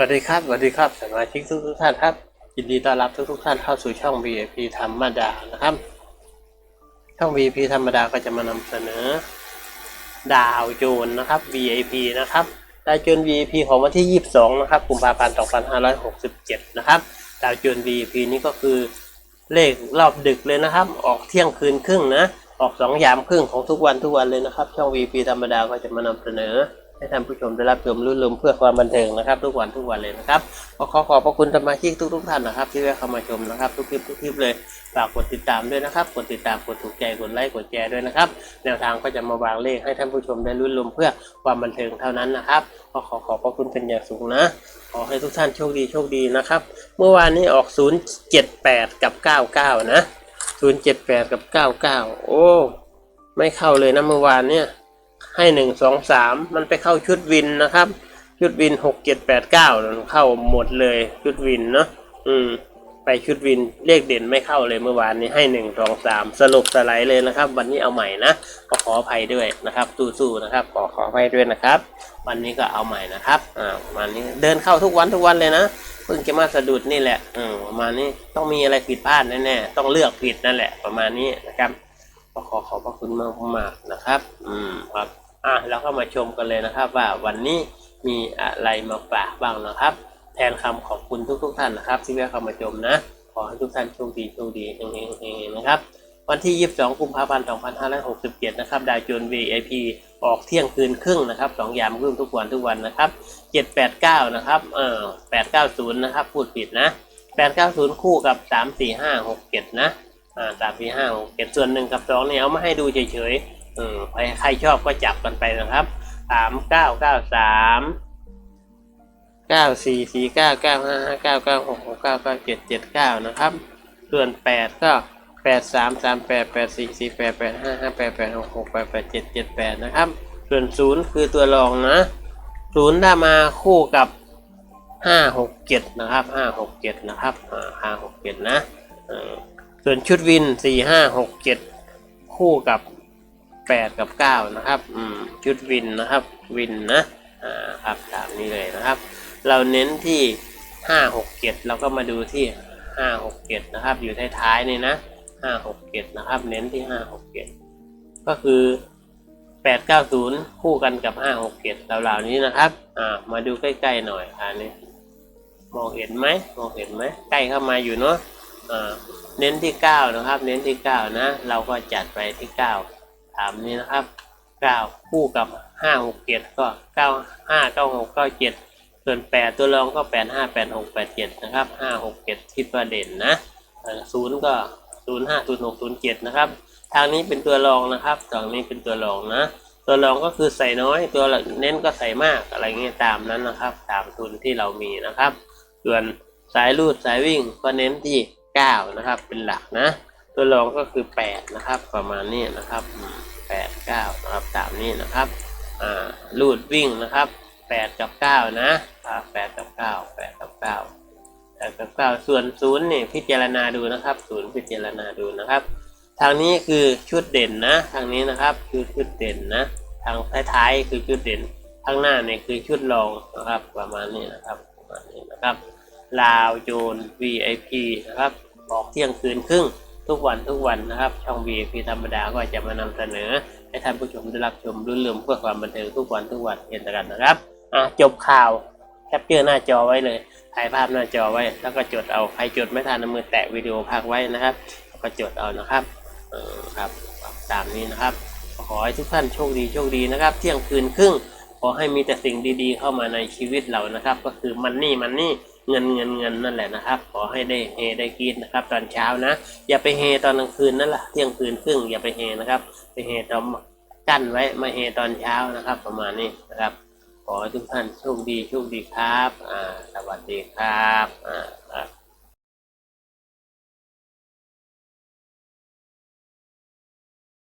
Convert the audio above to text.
วัสดีครับสวัสดีครับสมาชิกทุกทุกท่านครับยินดีต้อนรับทุกทุกท่านเข้าสู่ช่อง VIP ธรรมดานะครับ ช่อง VIP ธรรมดาก็จะมานำเสนอ ดาวโจรนะครับ VIP นะครับดาวโจร VIP ของวันที่ 22 นะครับกุมภาพันธ์ 2567 นะครับ ดาวโจร VIP นี้ก็คือเลขรอบดึกเลยนะครับ ออกเที่ยงคืนครึ่งนะ ออกสองยามครึ่งของทุกวันทุกวันเลยนะครับ ช่อง VIP ธรรมดาก็จะมานำเสนอ ให้ท่านผู้ชมได้รับชมรุ่นลมเพื่อความบันเทิงนะครับ ทุกวันทุกวันเลยนะครับขอขอขอบพระคุณสมาชิกทุก ๆ ท่านนะครับ ที่แวะเข้ามาชมนะครับ ทุกคลิปทุกคลิปเลยฝากกดติดตามด้วยนะครับ กดติดตามกดถูกใจกดไลค์กดแชร์ด้วยนะครับ แนวทางก็จะมาวางเลขให้ท่านผู้ชมได้รุ่นลมเพื่อความบันเทิงเท่านั้นนะครับขอขอขอบพระคุณเป็นอย่างสูงนะขอให้ทุกท่านโชคดีโชคดีนะครับ เมื่อวานนี้ออก 078 กับ 99 นะ 078 กับ 99 โอ้ ไม่เข้าเลยนะเมื่อวานเนี่ย ให้หนึ่งสองสามมันไปเข้าชุดวินนะครับ ชุดวินหกเจ็ดแปดเก้าเข้าหมดเลยชุดวินเนาะอืมไปชุดวินเลขเด่นไม่เข้าเลยเมื่อวานนี้ให้หนึ่งสองสามสรุปสไลด์เลยนะครับ วันนี้เอาใหม่นะก็ขออภัยด้วยนะครับสู้ๆนะครับขอขออภัยด้วยนะครับ วันนี้ก็เอาใหม่นะครับอ่าประมาณนี้เดินเข้าทุกวันทุกวันเลยนะเพิ่งจะมาสะดุดนี่แหละอืมประมาณนี้ต้องมีอะไรผิดพลาดแน่ๆต้องเลือกผิดนั่นแหละ ประมาณนี้นะครับก็ขอขอบพระคุณมากมากๆนะครับ อืมครับ อะเราก็มาชมกันเลยนะครับ ว่าวันนี้มีอะไรมาฝากบ้างนะครับ แทนคำขอบคุณทุกๆทท่านนะครับ ที่แวะเข้ามาชมนะ ขอให้ทุกท่านโชคดีโชคดีเฮงๆเฮงนะครับวันที่ 22 กุมภาพันธ์ 2567 นะครับ ดาวโจน VIP ออกเที่ยงคืนครึ่งนะครับสองยามครึ่งทุกวันทุกวันนะครับ 789 นะครับ เออ890 นะครับ พูดผิดนะ 890 คู่กับ 34567 นะ อ่า 345 67 ส่วนหนึ่งกับสองเนี่ย เอามาให้ดูเฉยๆ ออใครใครชอบก็จับกันไปนะครับสามเก้าเก้าสามเก้าสี่สี่เก้าเก้าห้าห้าเก้าเก้าหกหกเก้าเก้าเจ็ดเจ็ดเก้านะครับ ส่วนแปดก็แปดสามสามแปดแปดสี่สี่แปดแปดห้าห้าแปดแปดหกหกแปดแปดเจ็ดเจ็ดแปดนะครับ ส่วนศูนย์คือตัวรองนะศูนย์ถ้ามาคู่กับห้าหกเจ็ดนะครับห้าหกเจ็ดนะครับห้าหกเจ็ดนะส่วนชุดวินสี่ห้าหกเจ็ดคู่กับ แปดกับเก้านะครับชุดวินนะครับวินนะอ่าครับตามนี้เลยนะครับ เราเน้นที่ห้าหกเจ็ดเราก็มาดูที่ห้าหกเจ็ดนะครับ อยู่ท้ายๆนี่นะห้าหกเจ็ดนะครับ เน้นที่ห้าหกเจ็ดก็คือแปดเก้าศูนย์คู่กันกับห้าหกเจ็ดเหล่านี้นะครับอ่ามาดูใกล้ๆหน่อยอันนี้มองเห็นไหมมองเห็นไหมใกล้เข้ามาอยู่เนาะเน้นที่ 9 นะครับ เน้นที่ 9 นะ เราก็จัดไปที่ 9 ถามนี้นะครับเก้าคู่กับห้าหกเจ็ดก็เก้าห้าเก้าหกเก้าเจ็ดส่วนแปดตัวรองก็แปดห้าแปดหกแปดเจ็ดนะครับห้าหกเจ็ดที่ประเด็นนะศูนย์ก็ศูนย์ห้าศูนย์หกศูนย์เจ็ดนะครับทางนี้เป็นตัวรองนะครับทางนี้เป็นตัวรองนะตัวรองก็คือใส่น้อยตัวเน้นก็ใส่มากอะไรเงี้ยตามนั้นนะครับ ตามทุนที่เรามีนะครับ ส่วนสายรูดสายวิ่งก็เน้นที่เก้านะครับเป็นหลักนะ ตัวรองก็คือแปดนะครับ ประมาณนี้นะครับ อืม8 9นะครับตามนี้นะครับอ่ารูดวิ่งนะครับ8กับ9นะอ่า8กับ9 8กับ9 8กับ9ส่วน0นี่พิจารณาดูนะครับ0พิจารณาดูนะครับ ทางนี้คือชุดเด่นนะ ทางนี้นะครับคือชุดเด่นนะ ทางท้ายๆคือชุดเด่น ข้างหน้าเนี่ยคือชุดรองนะครับ ประมาณนี้นะครับประมาณนี้นะครับลาวโจน VIP นะครับออกเที่ยงคืนครึ่ง ทุกวันทุกวันนะครับ ช่อง VIP ธรรมดาก็จะมานำเสนอ ให้ท่านผู้ชมได้รับชมรุ่นเรืองเพื่อความบันเทิงทุกวันทุกวันเห็นกันนะครับอะจบข่าวแคปเจอร์หน้าจอไว้เลยถ่ายภาพหน้าจอไว้ แล้วก็จดเอาใครจดไม่ทันเอามือแตะวิดีโอพักไว้นะครับก็จดเอานะครับเออครับตามนี้นะครับ ขอให้ทุกท่านโชคดีโชคดีนะครับ เที่ยงคืนครึ่งขอให้มีแต่สิ่งดีๆ เข้ามาในชีวิตเรานะครับ ก็คือมันนี่มันนี่ เงินเงินเงินนั่นแหละนะครับ ขอให้ได้เฮได้กินนะครับ ตอนเช้านะ อย่าไปเฮตอนกลางคืนนั่นแหละเที่ยงคืนครึ่งอย่าไปเฮนะครับ ไปเฮตอนกั้นไว้มาเฮตอนเช้านะครับ ประมาณนี้นะครับ ขอให้ทุกท่านโชคดีโชคดีครับ อ่า สวัสดีครับ อ่าครับ